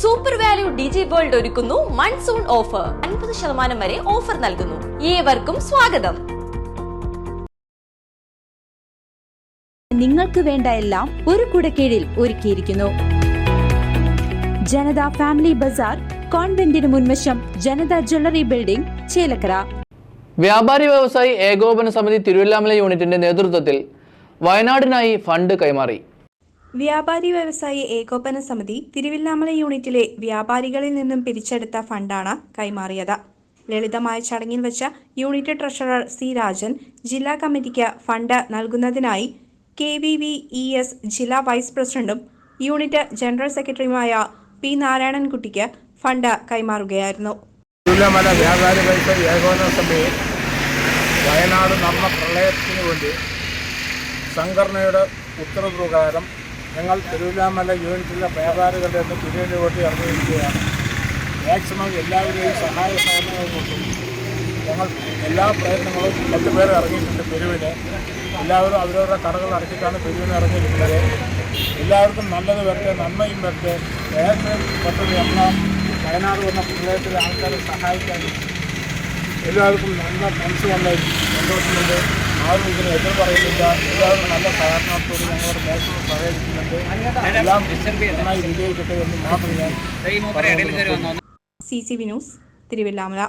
Super value digi world ഒരുക്കുന്നു monsoon offer അൻപത് ശതമാനം വരെ ഓഫർ നൽകുന്നു. ഏവർക്കും സ്വാഗതം. നിങ്ങൾക്ക് വേണ്ട എല്ലാം ഒരു കുടക്കീഴിൽ ഒരുക്കിയിരിക്കുന്നു. ജനത ഫാമിലി ബസാർ കോൺവെന്റിന് മുൻവശം ജനത ജ്വല്ലറി ബിൽഡിംഗ് ചേലക്കര. വ്യാപാരി വ്യവസായി ഏകോപന സമിതി തിരുവല്ലാമല യൂണിറ്റിന്റെ നേതൃത്വത്തിൽ വയനാടിനായി ഫണ്ട് കൈമാറി. വ്യാപാരി വ്യവസായി ഏകോപന സമിതി തിരുവില്ലാമല യൂണിറ്റിലെ വ്യാപാരികളിൽ നിന്നും പിരിച്ചെടുത്ത ഫണ്ടാണ് കൈമാറിയത്. ലളിതമായ ചടങ്ങിൽ വെച്ച യൂണിറ്റ് ട്രഷറർ സി രാജൻ ജില്ലാ കമ്മിറ്റിക്ക് ഫണ്ട് നൽകുന്നതിനായി K V V E S ജില്ലാ വൈസ് പ്രസിഡന്റും യൂണിറ്റ് ജനറൽ സെക്രട്ടറിയുമായ പി നാരായണൻകുട്ടിക്ക് ഫണ്ട് കൈമാറുകയായിരുന്നു. ഏകോപന സമിതി വയനാട് നടന്ന പ്രളയത്തിന് വേണ്ടി സംഘടനയുടെ ഉത്തരവ് പ്രകാരം ഞങ്ങൾ തിരുവല്ലാമല യൂണിറ്റിലെ വ്യാപാരികളുടെ നിന്ന് പിരിവിലോട്ട് ഇറങ്ങിയിരിക്കുകയാണ് മാക്സിമം എല്ലാവരുടെയും സഹായ സഹകരണങ്ങൾ കൊണ്ടും ഞങ്ങൾ എല്ലാ പ്രയത്നങ്ങളും പത്ത് പേർ ഇറങ്ങിയിട്ടുണ്ട് പിരിവിന് എല്ലാവരും അവരവരുടെ കടകൾ അടച്ചിട്ടാണ് പിരിവിന് ഇറങ്ങിയിരിക്കുന്നത്. എല്ലാവർക്കും നല്ലത് വരട്ടെ നന്മയും വരട്ടെ. ഏതൊക്കെ പെട്ടെന്ന് എന്ന വയനാട് വന്ന പ്രളയത്തിലെ ആൾക്കാരെ സഹായിക്കാനും എല്ലാവർക്കും നല്ല മനസ്സ് വന്ന സന്തോഷമുണ്ട്. ആരും ഇതിന് എതിർ പറയുന്നില്ല. എല്ലാവരും നല്ല സഹകരണത്തോട് ഞങ്ങളുടെ മാക്സിമം സഹകരിക്കുന്നുണ്ട്. എല്ലാം നന്നായി വിജയിക്കട്ടെ എന്ന് മാത്രം ഞാൻ C C V news Thiruvilwamala.